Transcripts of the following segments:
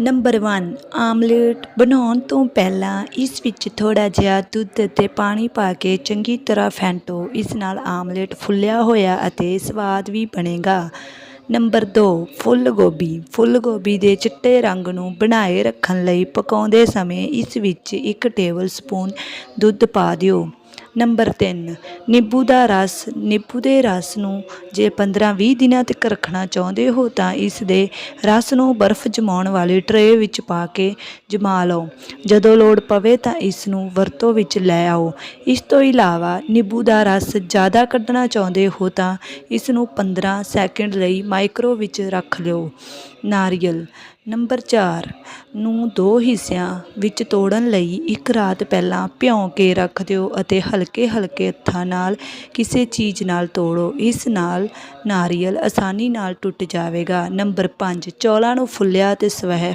Number 1 omelette ਬਣਾਉਣ ਤੋਂ ਪਹਿਲਾਂ ਇਸ ਵਿੱਚ ਥੋੜ੍ਹਾ ਜਿਹਾ ਦੁੱਧ ਅਤੇ ਪਾਣੀ ਪਾ ਕੇ ਚੰਗੀ ਤਰ੍ਹਾਂ ਫੈਂਟੋ। ਇਸ ਨਾਲ ਆਮਲੇਟ ਫੁੱਲਿਆ ਹੋਇਆ ਅਤੇ ਸਵਾਦ ਵੀ ਬਣੇਗਾ। ਨੰਬਰ 2 ਫੁੱਲ ਗੋਭੀ। ਫੁੱਲ ਗੋਭੀ ਦੇ ਚਿੱਟੇ ਰੰਗ ਨੂੰ ਬਣਾਏ ਰੱਖਣ ਲਈ ਪਕਾਉਂਦੇ ਸਮੇਂ ਇਸ ਵਿੱਚ ਇੱਕ ਟੇਬਲ ਸਪੂਨ ਦੁੱਧ ਪਾ ਦਿਓ। ਨੰਬਰ 3 ਨਿੰਬੂ ਦਾ ਰਸ, ਨਿੰਬੂ ਦੇ ਰਸ ਨੂੰ ਜੇ 15-20 ਦਿਨਾਂ ਤੱਕ ਰੱਖਣਾ ਚਾਹੁੰਦੇ ਹੋ ਤਾਂ ਇਸ ਦੇ ਰਸ ਨੂੰ ਬਰਫ਼ ਜਮਾਉਣ ਵਾਲੀ ਟਰੇ ਵਿੱਚ ਪਾ ਕੇ ਜਮਾ ਲਓ। ਜਦੋਂ ਲੋੜ ਪਵੇ ਤਾਂ ਇਸ ਨੂੰ ਵਰਤੋਂ ਵਿੱਚ ਲੈ ਆਓ। ਇਸ ਤੋਂ ਇਲਾਵਾ ਨਿੰਬੂ ਦਾ ਰਸ ਜ਼ਿਆਦਾ ਕੱਢਣਾ ਚਾਹੁੰਦੇ ਹੋ ਤਾਂ ਇਸ ਨੂੰ 15 ਸੈਕਿੰਡ ਲਈ ਮਾਈਕਰੋ ਵਿੱਚ ਰੱਖ ਲਿਓ। ਨਾਰੀਅਲ, ਨੰਬਰ 4 ਨੂੰ ਦੋ ਹਿੱਸਿਆਂ ਵਿੱਚ ਤੋੜਨ ਲਈ ਇੱਕ ਰਾਤ ਪਹਿਲਾਂ ਭਿਉਂ ਕੇ ਰੱਖ ਦਿਓ ਅਤੇ ਹਲਕੇ ਹਲਕੇ ਹੱਥਾਂ ਨਾਲ ਕਿਸੇ ਚੀਜ਼ ਨਾਲ ਤੋੜੋ। ਇਸ ਨਾਲ ਨਾਰੀਅਲ ਆਸਾਨੀ ਨਾਲ ਟੁੱਟ ਜਾਵੇਗਾ। ਨੰਬਰ 5 ਚੌਲਾਂ ਨੂੰ ਫੁੱਲਿਆ ਤੇ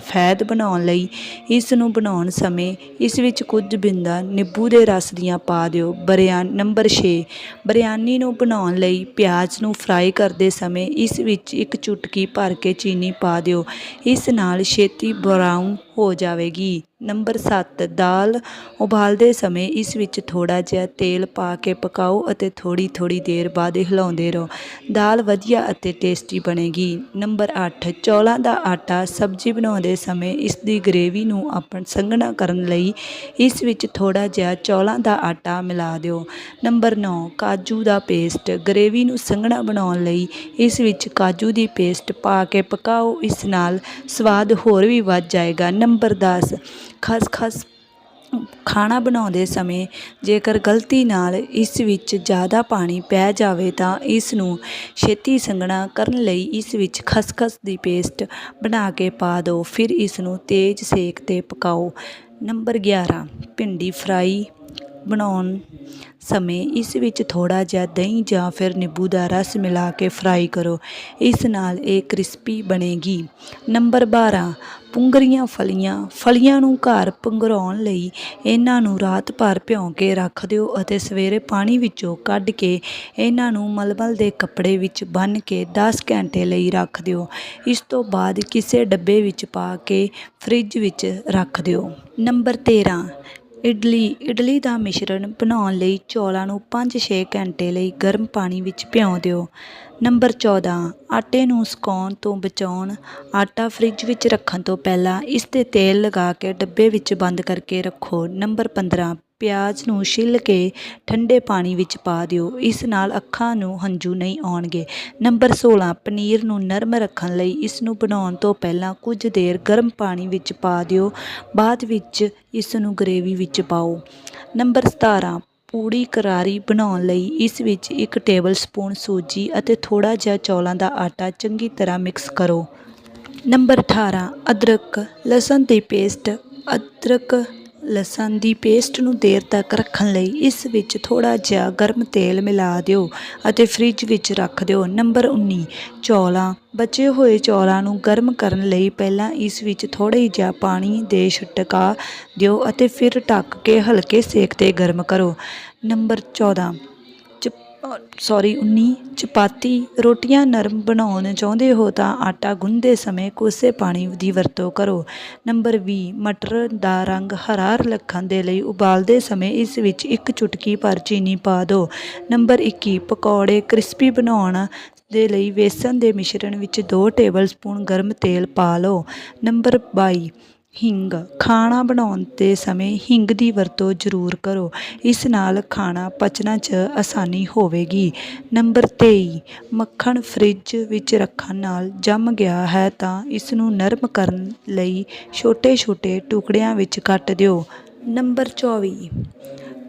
ਫੈਦ ਬਣਾਉਣ ਲਈ ਇਸ ਨੂੰ ਬਣਾਉਣ ਸਮੇਂ ਇਸ ਵਿੱਚ ਕੁਝ ਬਿੰਦਾ ਨਿੰਬੂ ਦੇ ਰਸ ਦੀਆਂ ਪਾ ਦਿਓ। ਬਰਿਆਨ ਨੰਬਰ 6 ਬਰਿਆਨੀ ਨੂੰ ਬਣਾਉਣ ਲਈ ਪਿਆਜ਼ ਨੂੰ ਫਰਾਈ ਕਰਦੇ ਸਮੇਂ ਇਸ ਵਿੱਚ ਇੱਕ ਚੁਟਕੀ ਭਰ ਕੇ ਚੀਨੀ ਪਾ ਦਿਓ। ਇਸ ਨਾਲ ਛੇਤੀ Brown ਹੋ ਜਾਵੇਗੀ। ਨੰਬਰ 7 ਦਾਲ ਉਬਾਲਦੇ ਸਮੇਂ ਇਸ ਵਿੱਚ ਥੋੜਾ ਜਿਹਾ ਤੇਲ ਪਾ ਕੇ ਪਕਾਓ ਅਤੇ ਥੋੜੀ ਥੋੜੀ ਦੇਰ ਬਾਅਦ ਹਿਲਾਉਂਦੇ ਰਹੋ। ਦਾਲ ਵਧੀਆ ਅਤੇ ਟੇਸਟੀ ਬਣੇਗੀ। ਨੰਬਰ 8 ਚੌਲਾਂ ਦਾ ਆਟਾ ਸਬਜ਼ੀ ਬਣਾਉਂਦੇ ਸਮੇਂ ਇਸ ਦੀ ਗ੍ਰੇਵੀ ਨੂੰ ਆਪਣ ਸੰਘਣਾ ਕਰਨ ਲਈ ਇਸ ਵਿੱਚ ਥੋੜਾ ਜਿਹਾ ਚੌਲਾਂ ਦਾ ਆਟਾ ਮਿਲਾ ਦਿਓ। ਨੰਬਰ 9 ਕਾਜੂ ਦਾ ਪੇਸਟ ਗ੍ਰੇਵੀ ਨੂੰ ਸੰਘਣਾ ਬਣਾਉਣ ਲਈ ਇਸ ਵਿੱਚ ਕਾਜੂ ਦੀ ਪੇਸਟ ਪਾ ਕੇ ਪਕਾਓ। ਇਸ ਨਾਲ ਸਵਾਦ ਹੋਰ ਵੀ ਵੱਧ ਜਾਏਗਾ। ਨੰਬਰ 10 ਖਸਖਸ ਖਾਣਾ ਬਣਾਉਂਦੇ ਸਮੇਂ ਜੇਕਰ ਗਲਤੀ ਨਾਲ ਇਸ ਵਿੱਚ ਜ਼ਿਆਦਾ ਪਾਣੀ ਪੈ ਜਾਵੇ ਤਾਂ ਇਸ ਨੂੰ ਛੇਤੀ ਸੰਘਣਾ ਕਰਨ ਲਈ ਇਸ ਵਿੱਚ ਖਸਖਸ ਦੀ ਪੇਸਟ ਬਣਾ ਕੇ ਪਾ ਦਿਓ ਫਿਰ ਇਸ ਨੂੰ ਤੇਜ਼ ਸੇਕ 'ਤੇ ਪਕਾਓ। Number 11 bhindi fry. ਬਣਾਉਣ ਸਮੇਂ ਇਸ ਵਿੱਚ ਥੋੜਾ ਜਿਹਾ ਦਹੀਂ ਜਾਂ ਫਿਰ ਨਿੰਬੂ ਦਾ ਰਸ ਮਿਲਾ ਕੇ ਫਰਾਈ ਕਰੋ। ਇਸ ਨਾਲ ਇਹ ਕ੍ਰਿਸਪੀ ਬਣੇਗੀ। ਨੰਬਰ 12 ਪੁੰਗਰੀਆਂ ਫਲੀਆਂ। ਫਲੀਆਂ ਨੂੰ ਘਰ ਪੁੰਗਰਾਉਣ ਲਈ ਇਹਨਾਂ ਨੂੰ ਰਾਤ ਭਰ ਭਿਉਂ ਕੇ ਰੱਖ ਦਿਓ ਅਤੇ ਸਵੇਰੇ ਪਾਣੀ ਵਿੱਚੋਂ ਕੱਢ ਕੇ ਇਹਨਾਂ ਨੂੰ ਮਲਮਲ ਦੇ ਕੱਪੜੇ ਵਿੱਚ ਬੰਨ੍ਹ ਕੇ 10 ਘੰਟੇ ਲਈ ਰੱਖ ਦਿਓ। ਇਸ ਤੋਂ ਬਾਅਦ ਕਿਸੇ ਡੱਬੇ ਵਿੱਚ ਪਾ ਕੇ ਫ੍ਰਿਜ ਵਿੱਚ ਰੱਖ ਦਿਓ। ਨੰਬਰ 13 ਇਡਲੀ ਇਡਲੀ ਦਾ ਮਿਸ਼ਰਣ ਬਣਾਉਣ ਲਈ ਚੌਲਾਂ ਨੂੰ 5-6 ਘੰਟੇ ਲਈ ਗਰਮ ਪਾਣੀ ਵਿੱਚ ਭਿਉਂ ਦਿਓ। ਨੰਬਰ 14 ਆਟੇ ਨੂੰ ਸੁਕਾਉਣ ਤੋਂ ਬਚਾਉਣ, ਆਟਾ ਫ੍ਰਿਜ ਵਿੱਚ ਰੱਖਣ ਤੋਂ ਪਹਿਲਾਂ ਇਸ ਤੇ ਤੇਲ ਲਗਾ ਕੇ ਡੱਬੇ ਵਿੱਚ ਬੰਦ ਕਰਕੇ ਰੱਖੋ। ਨੰਬਰ 15 ਪਿਆਜ਼ ਨੂੰ ਛਿੱਲ ਕੇ ਠੰਡੇ ਪਾਣੀ ਵਿੱਚ ਪਾ ਦਿਓ। ਇਸ ਨਾਲ ਅੱਖਾਂ ਨੂੰ ਹੰਝੂ ਨਹੀਂ ਆਉਣਗੇ। ਨੰਬਰ 16 ਪਨੀਰ ਨੂੰ ਨਰਮ ਰੱਖਣ ਲਈ ਇਸ ਨੂੰ ਬਣਾਉਣ ਤੋਂ ਪਹਿਲਾਂ ਕੁਝ ਦੇਰ ਗਰਮ ਪਾਣੀ ਵਿੱਚ ਪਾ ਦਿਓ। ਬਾਅਦ ਵਿੱਚ ਇਸ ਨੂੰ ਗਰੇਵੀ ਵਿੱਚ ਪਾਓ। ਨੰਬਰ 17 ਪੂੜੀ ਕਰਾਰੀ ਬਣਾਉਣ ਲਈ ਇਸ ਵਿੱਚ ਇੱਕ ਟੇਬਲ ਸਪੂਨ ਸੂਜੀ ਅਤੇ ਥੋੜਾ ਜਿਹਾ ਚੌਲਾਂ ਦਾ ਆਟਾ ਚੰਗੀ ਤਰ੍ਹਾਂ ਮਿਕਸ ਕਰੋ। ਨੰਬਰ 18 ਅਦਰਕ, ਲਸਣ ਦੀ ਪੇਸਟ, ਅਦਰਕ ਲਸਣ ਦੀ ਪੇਸਟ ਨੂੰ ਦੇਰ ਤੱਕ ਰੱਖਣ ਲਈ ਇਸ ਵਿੱਚ ਥੋੜਾ ਜਿਹਾ ਗਰਮ ਤੇਲ ਮਿਲਾ ਦਿਓ ਅਤੇ ਫ੍ਰਿਜ ਵਿੱਚ ਰੱਖ ਦਿਓ। ਨੰਬਰ 19 ਚੌਲਾਂ। ਬਚੇ ਹੋਏ ਚੌਲਾਂ ਨੂੰ ਗਰਮ ਕਰਨ ਲਈ ਪਹਿਲਾਂ ਇਸ ਵਿੱਚ ਥੋੜਾ ਜਿਹਾ ਪਾਣੀ ਦੇ ਛਿੜਕਾ ਦਿਓ ਅਤੇ ਫਿਰ ਢੱਕ ਕੇ ਹਲਕੇ ਸੇਕ ਤੇ ਗਰਮ ਕਰੋ। ਨੰਬਰ 14 ਸੌਰੀ 19 ਚਪਾਤੀ, ਰੋਟੀਆਂ ਨਰਮ ਬਣਾਉਣ ਚਾਹੁੰਦੇ ਹੋ ਤਾਂ ਆਟਾ ਗੁੰਨਦੇ ਸਮੇਂ ਕੋਸੇ ਪਾਣੀ ਦੀ ਵਰਤੋਂ ਕਰੋ। ਨੰਬਰ 20 ਮਟਰ ਦਾ ਰੰਗ ਹਰਾ ਰੱਖਣ ਦੇ ਲਈ ਉਬਾਲਦੇ ਸਮੇਂ ਇਸ ਵਿੱਚ ਇੱਕ ਚੁਟਕੀ ਭਰ ਚੀਨੀ ਪਾ ਦਿਓ। ਨੰਬਰ 21 ਪਕੌੜੇ ਕ੍ਰਿਸਪੀ ਬਣਾਉਣ ਦੇ ਲਈ ਵੇਸਣ ਦੇ ਮਿਸ਼ਰਣ ਵਿੱਚ 2 ਟੇਬਲ ਸਪੂਨ ਗਰਮ ਤੇਲ ਪਾ ਲਓ। ਨੰਬਰ 22 ਹਿੰਗ। ਖਾਣਾ ਬਣਾਉਣ ਦੇ ਸਮੇਂ ਹਿੰਗ ਦੀ ਵਰਤੋਂ ਜ਼ਰੂਰ ਕਰੋ। ਇਸ ਨਾਲ ਖਾਣਾ ਪਚਣਾ 'ਚ ਆਸਾਨੀ ਹੋਵੇਗੀ। ਨੰਬਰ 23 ਮੱਖਣ ਫਰਿੱਜ ਵਿੱਚ ਰੱਖਣ ਨਾਲ ਜੰਮ ਗਿਆ ਹੈ ਤਾਂ ਇਸ ਨੂੰ ਨਰਮ ਕਰਨ ਲਈ ਛੋਟੇ-ਛੋਟੇ ਟੁਕੜਿਆਂ ਵਿੱਚ ਕੱਟ ਦਿਓ। ਨੰਬਰ 24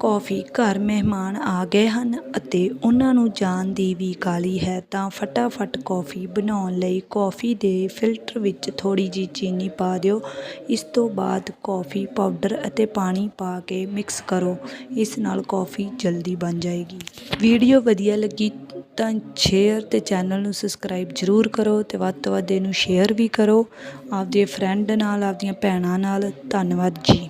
ਕੌਫੀ ਘਰ ਮਹਿਮਾਨ ਆ ਗਏ ਹਨ ਅਤੇ ਉਹਨਾਂ ਨੂੰ ਜਾਣ ਦੀ ਵੀ ਕਾਹਲੀ ਹੈ ਤਾਂ ਫਟਾਫਟ ਕੌਫੀ ਬਣਾਉਣ ਲਈ ਕੌਫੀ ਦੇ ਫਿਲਟਰ ਵਿੱਚ ਥੋੜੀ ਜਿਹੀ ਚੀਨੀ ਪਾ ਦਿਓ। ਇਸ ਤੋਂ ਬਾਅਦ ਕੌਫੀ ਪਾਊਡਰ ਅਤੇ ਪਾਣੀ ਪਾ ਕੇ ਮਿਕਸ ਕਰੋ। ਇਸ ਨਾਲ ਕੌਫੀ ਜਲਦੀ ਬਣ ਜਾਏਗੀ। ਵੀਡੀਓ ਵਧੀਆ ਲੱਗੀ ਤਾਂ ਸ਼ੇਅਰ ਤੇ ਚੈਨਲ ਨੂੰ ਸਬਸਕ੍ਰਾਈਬ ਜ਼ਰੂਰ ਕਰੋ ਤੇ ਵੱਧ ਤੋਂ ਵੱਧ ਇਹਨੂੰ ਸ਼ੇਅਰ ਵੀ ਕਰੋ। ਆਪਦੇ ਫਰੈਂਡ ਨਾਲ, ਆਪਦੀਆਂ ਭੈਣਾਂ ਨਾਲ। ਧੰਨਵਾਦ ਜੀ।